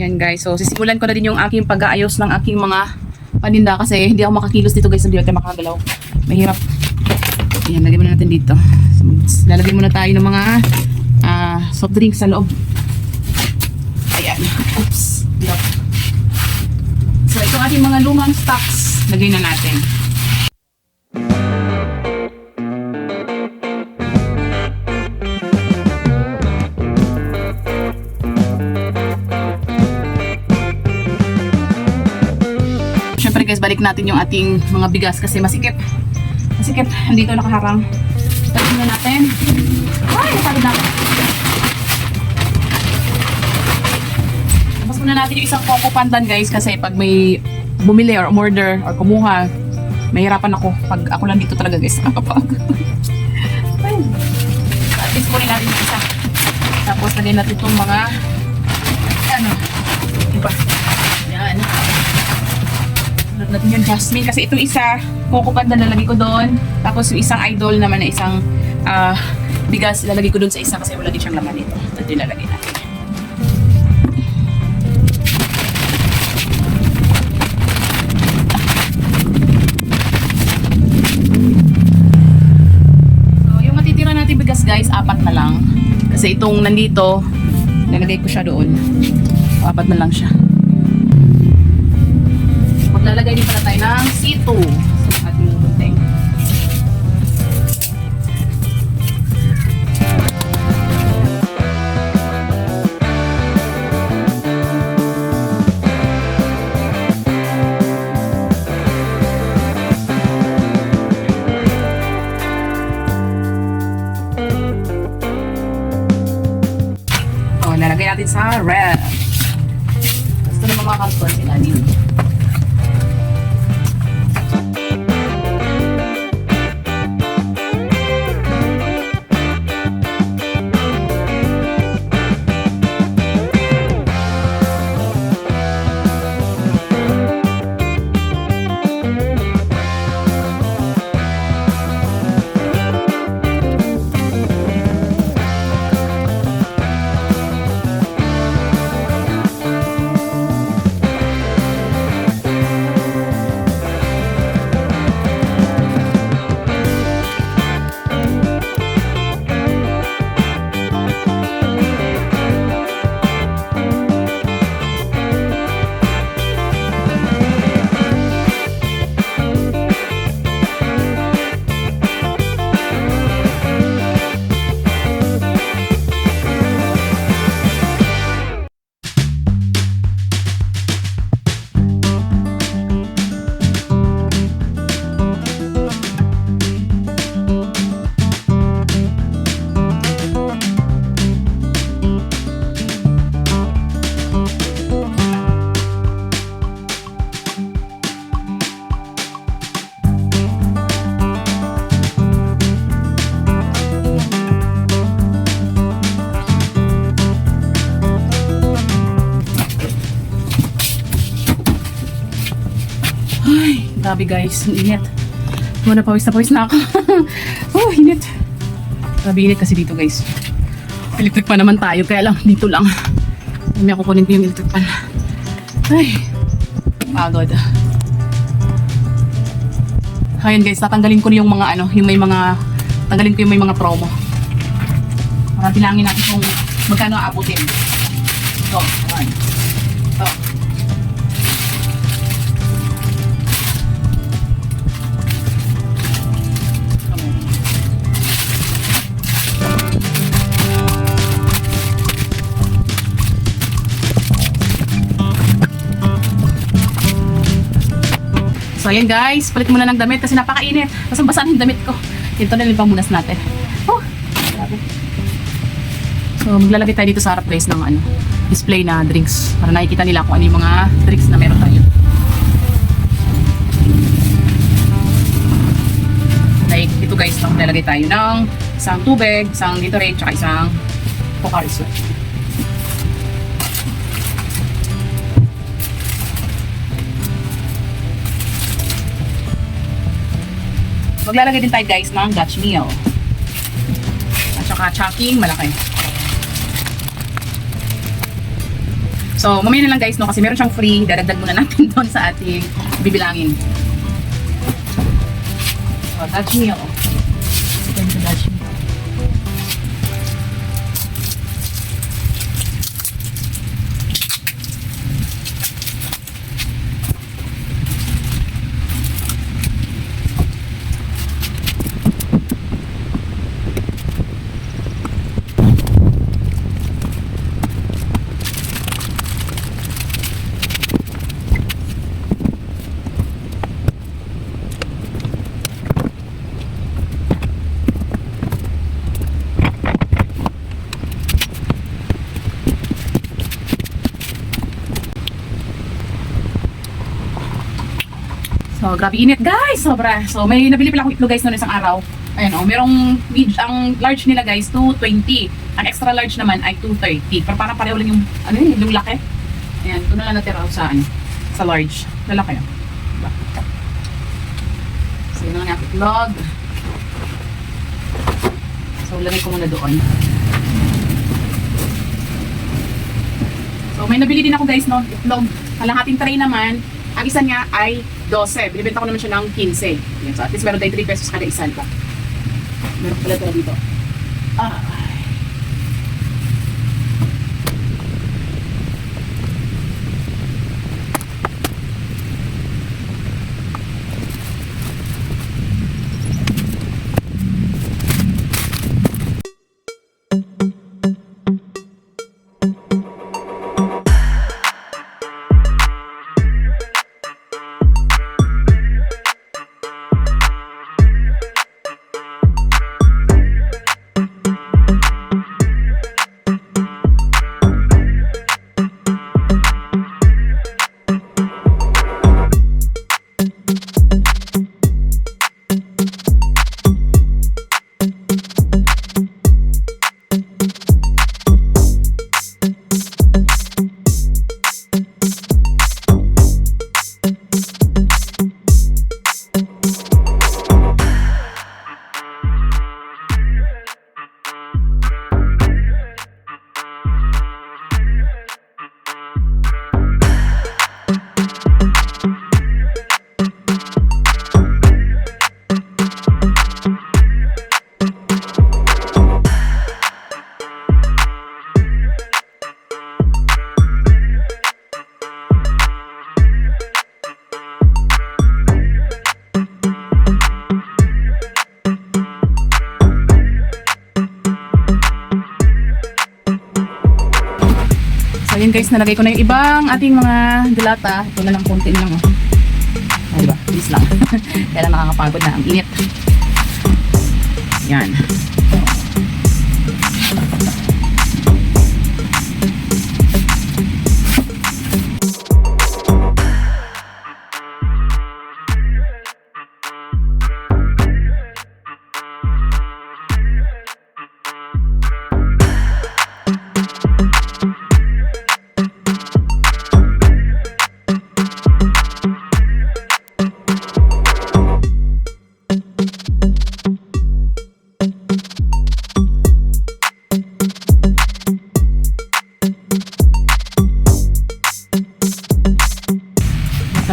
Yan guys, so sisimulan ko na din yung aking pag-aayos ng aking mga paninda kasi hindi ako makakilos dito guys, hindi ako makagalaw. Mahirap. Yan, lagyan muna natin dito. So, lalagyan muna tayo ng mga ah, soft drinks sa loob. Ayan. Oops. Yup. So ito ating mga lumang stocks. Lagay na natin. Guys, balik natin yung ating mga bigas kasi masikip. Masikip. Andito nakaharang. Balik na natin. Ay, napagod na ako. Tapos muna natin yung isang Coco Pandan guys kasi pag may bumili or umorder or kumuha, mahirapan ako. Pag ako lang dito talaga guys, nakakapagod. Ay. At least kunin natin yung isa. Tapos lagyan natin itong mga ano, iba. Yan. Natin yung jasmine kasi itong isa, Coco Pandan lalagay ko doon. Tapos yung isang idol naman na isang ah, bigas lalagay ko doon sa isa kasi wala din siyang laman. Ito din lalagay natin. So, yung matitira natin bigas guys, apat na lang. Kasi itong nandito, nalagay ko siya doon. Apat na lang siya. C2 sa ating lalagay natin sa red. Gusto naman mga karton sila din. Grabe guys, ang init. Muna pawis na pawis na ako. oh, init. Grabe init kasi dito guys. Electric pa naman tayo, kaya lang dito lang. May ako kunin ko yung electric pan. Ay, pagod. Ayun guys, tatanggalin ko na yung mga ano, yung may mga, tanggalin ko yung may mga promo. Para bilangin natin kung magkano aabutin. Ito, ayan. So guys, palit muna ng damit kasi napakainit. Basang-basa na yung damit ko. Ito na yung pamunas natin. Oh, grabe. So maglalagay tayo dito sa harap guys ng ano, display na drinks para nakikita nila kung ano yung mga drinks na meron tayo. Like dito guys, maglalagay tayo ng isang tubig, isang Gatorade, tsaka isang Pocari Sweat. Maglalagay din tayo guys ng Dutch meal. At saka chunking malaki. So, mamaya na lang guys, no, kasi meron siyang free. Dadagdag muna natin doon sa ating bibilangin. So, Dutch meal. Chicken sa Dutch meal. So, grabe init guys, sobra. So, may nabili pala akong itlog guys noon isang araw. Ayan oh, merong ang large nila guys, 220. Ang extra large naman ay 230. Pero parang pareho lang yung, ano yun, yung laki. Ayan, ito na lang natira sa, ano, sa large. Lalaki yun. Diba? So, yun ang aking itlog. So, lagay ko muna doon. So, may nabili din ako guys no, itlog. Kalahating tray naman. Ang isa niya ay 12. Binibenta ko naman siya ng 15. Yan, so at least meron tayo 3 pesos kada isa pa. Meron pala tala dito. Ah. Yun guys, nalagay ko na yung ibang ating mga dilata. Ito na lang konti lang oh. Ay, diba? Please lang. Kaya lang nakakapagod na ang init. Yan.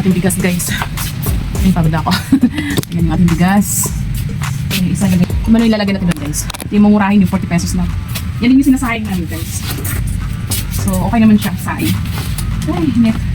Ating bigas guys. Ay, pagod ako. Yan yung ating bigas. Yung isa lagay. Kung ano ilalagay natin doon guys. Ito yung mamurahin yung 40 pesos na. Yan yung sinasahing namin guys. So, okay naman siya sa Ay, net.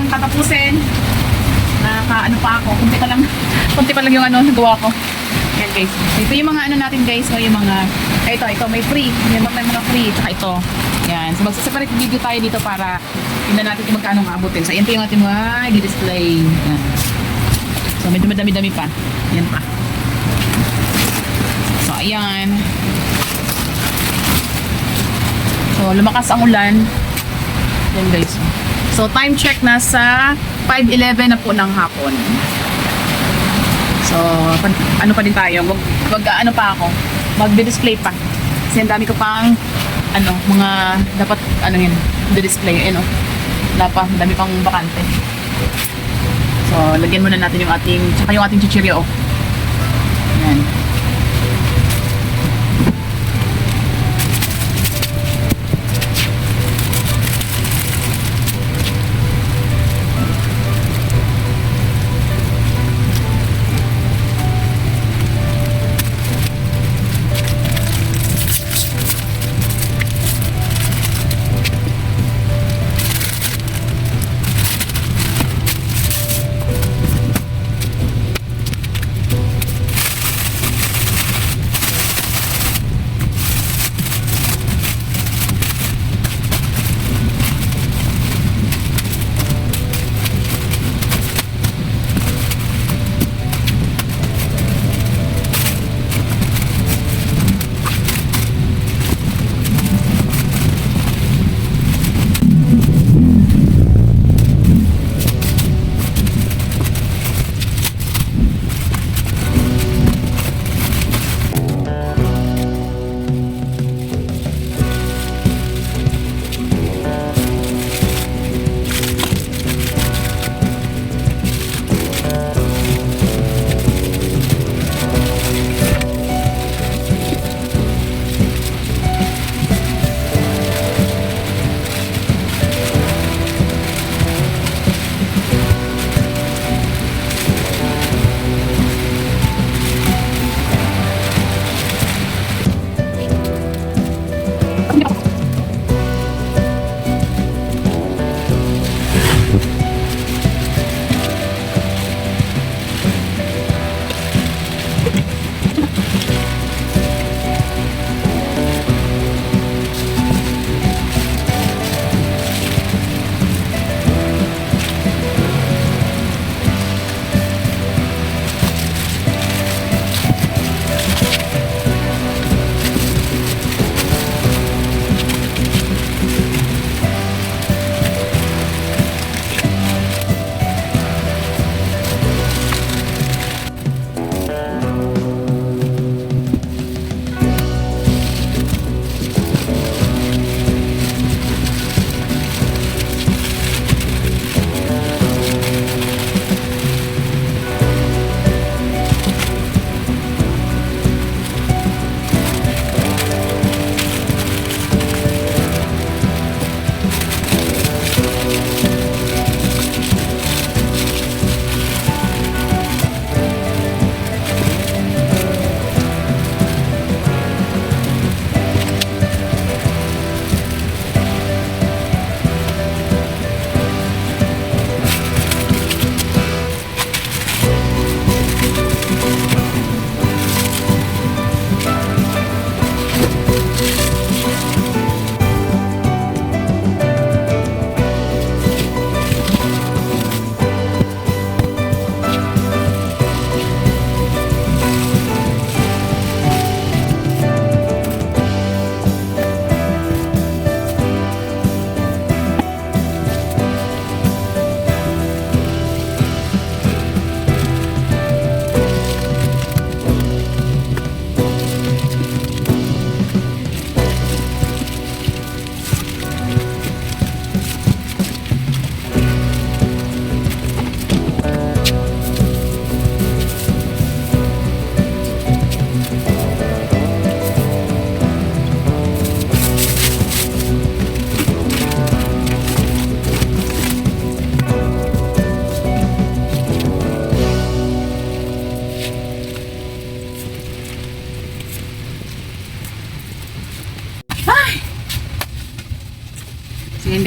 Ko pang tatapusin. Naka ano pa ako, kunti pa lang, kunti pa lang yung ano nagawa ko. Yan guys. Ito yung mga ano natin guys, no, yung mga, eh, ito, ito, may free. May, may mga free, tsaka ito. Yan. So magsa-separate video tayo dito para tingnan natin kung magkano ang abutin. So yan po yung ating mga i-display. Yan. So medyo madami-dami pa. Yan pa. So ayan. So lumakas ang ulan. Yan guys. So time check na sa 5.11 na po ng hapon. So, ano pa din tayo? Mag, mag ano pa ako? Magdi-display pa. Kasi ang dami ko pang ano, mga dapat ano yun, di-display. Ano, wala pa, ang dami pang bakante. So, lagyan muna natin yung ating, tsaka yung ating chichiryo. Oh.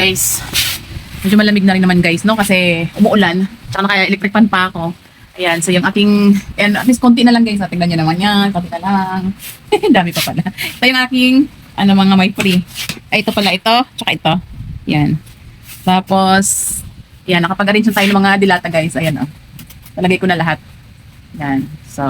Guys. Medyo malamig na rin naman guys, no? Kasi umuulan. Tsaka kaya electric fan pa ako. Ayan, so yung aking, and at least konti na lang guys. Tingnan nyo naman yan. Konti na lang. Dami pa pala. Ito yung aking, ano mga may free. Ay, ito pala ito. Tsaka ito. Yan. Tapos, yan, nakapag-arrange na tayo ng mga dilata guys. Ayan, oh. Talagay ko na lahat. Yan. So,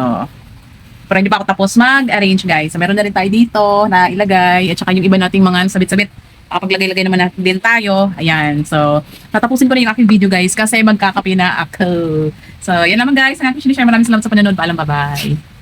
pero hindi pa ako tapos mag-arrange guys. So, meron na rin tayo dito na ilagay. At saka yung iba nating mga sabit-sabit. Nakapaglagay-lagay naman natin din tayo. Ayan. So, tatapusin ko na yung aking video guys kasi magkakape na ako. So, yan naman guys. Ang aking sinishare. Maraming salamat sa panonood. Paalam. Bye-bye.